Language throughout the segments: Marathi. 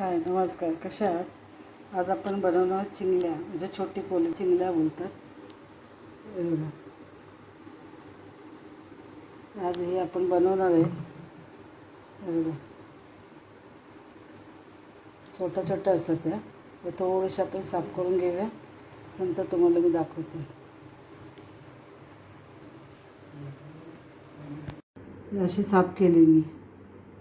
हाय नमस्कार. कशा आहात? आज आपण बनवणार चिंगल्या म्हणजे छोटी कोली चिंगल्या बोलतात. आज हे आपण बनवणार आहे. छोट्या छोट्या असतात त्या. हे थोडेसे आपण साफ करून घेऊया. नंतर तुम्हाला मी दाखवते. अशी साफ केली मी.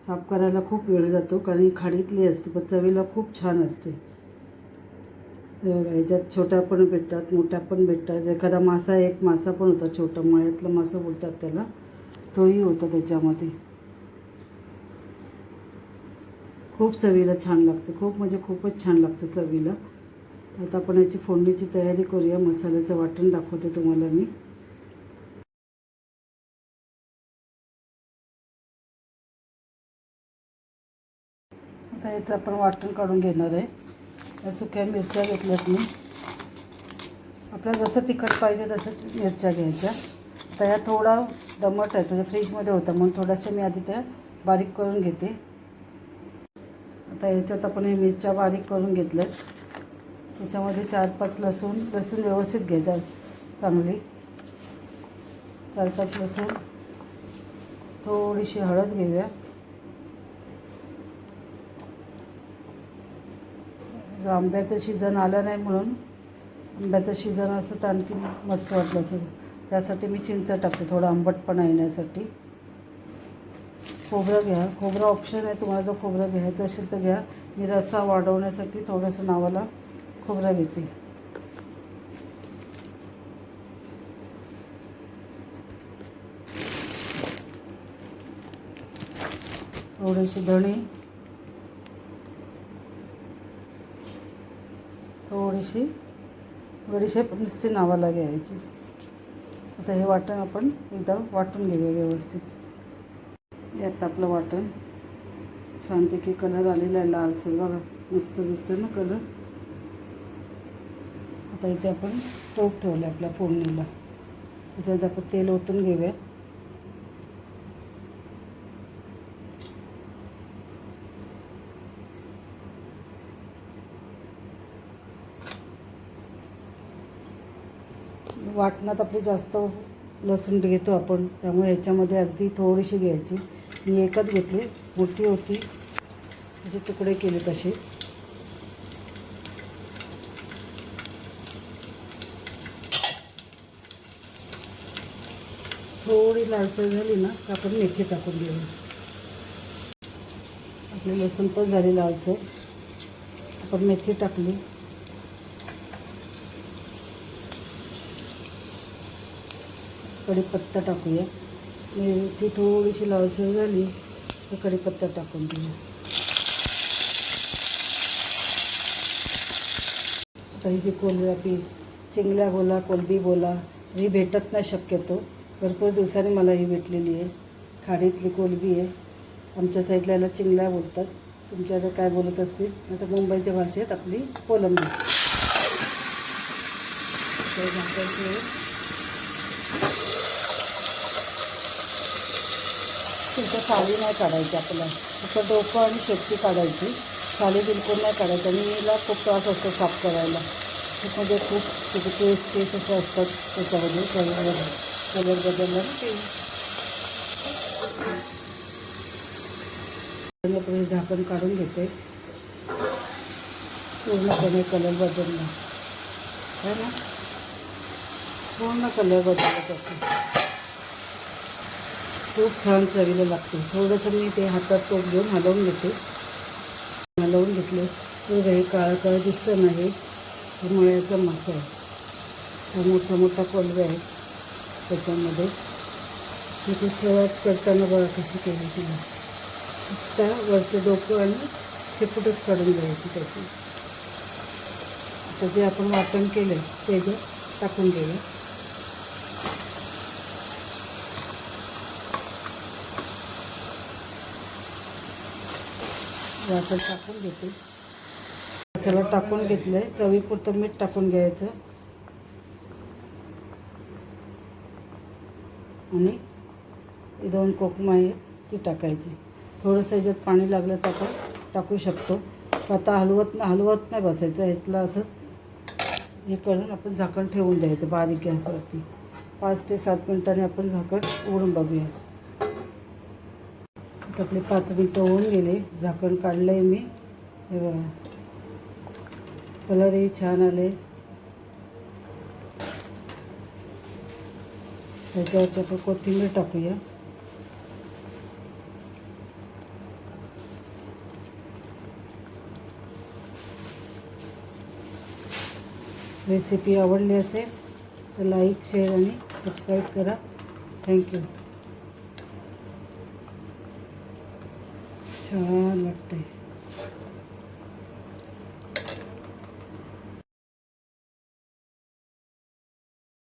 साफ करायला खूप वेळ जातो कारण ही खाडीतली असते पण चवीला खूप छान असते. ह्याच्यात छोट्या पण भेटतात मोठ्या पण भेटतात. एखादा मासा एक मासा पण होता छोटा मळ्यातला मासा बोलतात त्याला. तोही होता त्याच्यामध्ये. खूप चवीला छान लागतं खूप म्हणजे खूपच छान लागतं चवीला. आता आपण याची फोडणीची तयारी करूया मसाल्याचं वाटण दाखवते तुम्हाला मी. आता याचं आपण वाटण काढून घेणार आहे. या सुक्या मिरच्या घेतल्यात मी. आपल्याला जसं तिखट पाहिजे तसं मिरच्या घ्यायच्या. तर ह्या थोडा दमट आहे म्हणजे फ्रीजमध्ये होता म्हणून थोड्याशा मी आधी त्या बारीक करून घेते. आता याच्यात आपण हे मिरच्या बारीक करून घेतल्यात. त्याच्यामध्ये चार पाच लसूण लसूण व्यवस्थित घ्यायचा चांगली. चार पाच लसूण थोडीशी हळद घेऊया. जो आंब्याचं सीझन आलं नाही म्हणून आंब्याचं सीझन असं तर आणखी मस्त वाटलं असं त्यासाठी मी चिंच टाकते थोडं आंबटपणा येण्यासाठी. खोबरं घ्या. खोबरं ऑप्शन आहे तुम्हाला जर खोबरं घ्यायचं असेल तर घ्या. मी रस्सा वाढवण्यासाठी थोडंसं नावाला खोबरं घेते. थोडीशी धणे थोडीशी बडीशेप नुसती नावाला घ्यायची. आता हे वाटण आपण एकदा वाटून घेऊया व्यवस्थित. यात आपलं वाटण. छानपैकी कलर आलेला आहे लालसर बघा मस्त दिसतं ना कलर आता इथे आपण टोप ठेवलं आपल्या फोडणीला. त्याच्यात आपण तेल ओतून घेऊया. वाटणात आपली जास्त लसूण घेतो आपण त्यामुळे याच्यामध्ये अगदी थोडीशी घ्यायची. मी एकच घेतली मोठी होती. त्याचे तुकडे केले तसे. थोडी लालसर झाली ना का आपण मेथी टाकून घेऊ आपली लसूण पण झाली लालसर. आपण मेथी टाकली. कढीपत्ता टाकूया. ती थोडीशी लालसर झाली तर कढीपत्ता टाकून देऊया आता ही जी कोलबी चिंगल्या बोला कोलबी बोला ही भेटत नाही शक्यतो. भरपूर दिवसांनी मला ही भेटलेली आहे. खाडीतली कोलबी आहे. आमच्या साईडला याला चिंगल्या बोलतात. तुमच्याकडे काय बोलत असतील? आता मुंबईच्या भाषेत आपली कोलंबी. तिथं झाकायची साली नाही काढायची आपल्याला. फक्त डोकं आणि शेपटी काढायची. साली बिलकुल नाही काढायची आणि हिला खूप त्रास असतो साफ करायला. म्हणजे खूप तिथे केस केस असे असतात त्याच्यामध्ये. कलर कलर बदलला ना आपण झाकण काढून घेते. पूर्णपणे कलर बदलला. है ना? पूर्ण कलर बदलत असतो खूप छान चवीला लागते. थोडंसं मी ते हातात तोप घेऊन हलवून घेते. हलवून घेतले तर हे काळं काळं दिसतं नाही हे? मुळ्याचा मासा आहे. हा मोठा मोठा कोलवे आहे त्याच्यामध्ये. तिथे सुरुवात करताना बघा कशी केली तिला फक्त वरचं डोकं आणि शेपूटच काढून घ्यायची त्याची. आता जे आपण वाटण केलं ते जे टाकून गेलं वाटण टाकून घेते. मसाला टाकून घेतलं आहे चवीपुरतं मीठ टाकून घ्यायचं. आणि दोन कोकमा आहेत ती टाकायची. थोडंसं ह्याच्यात पाणी लागलं तर आपण टाकू शकतो. आता हलवत ना हलवत नाही बसायचं. ह्यातलं असंच हे करून आपण झाकण ठेवून द्यायचं बारीक गॅसवरती. पाच ते सात मिनिटांनी आपण झाकण उघडून बघूया. आपले पाच मिनटं होऊन गेले. झाकण काढलं आहे मी. हे बघा. कलरही छान आले. त्याच्यावरती आपण कोथिंबीर टाकूया. रेसिपी आवडली असेल तर लाईक शेअर आणि सबस्क्राईब करा. थँक्यू छान वाटतंय.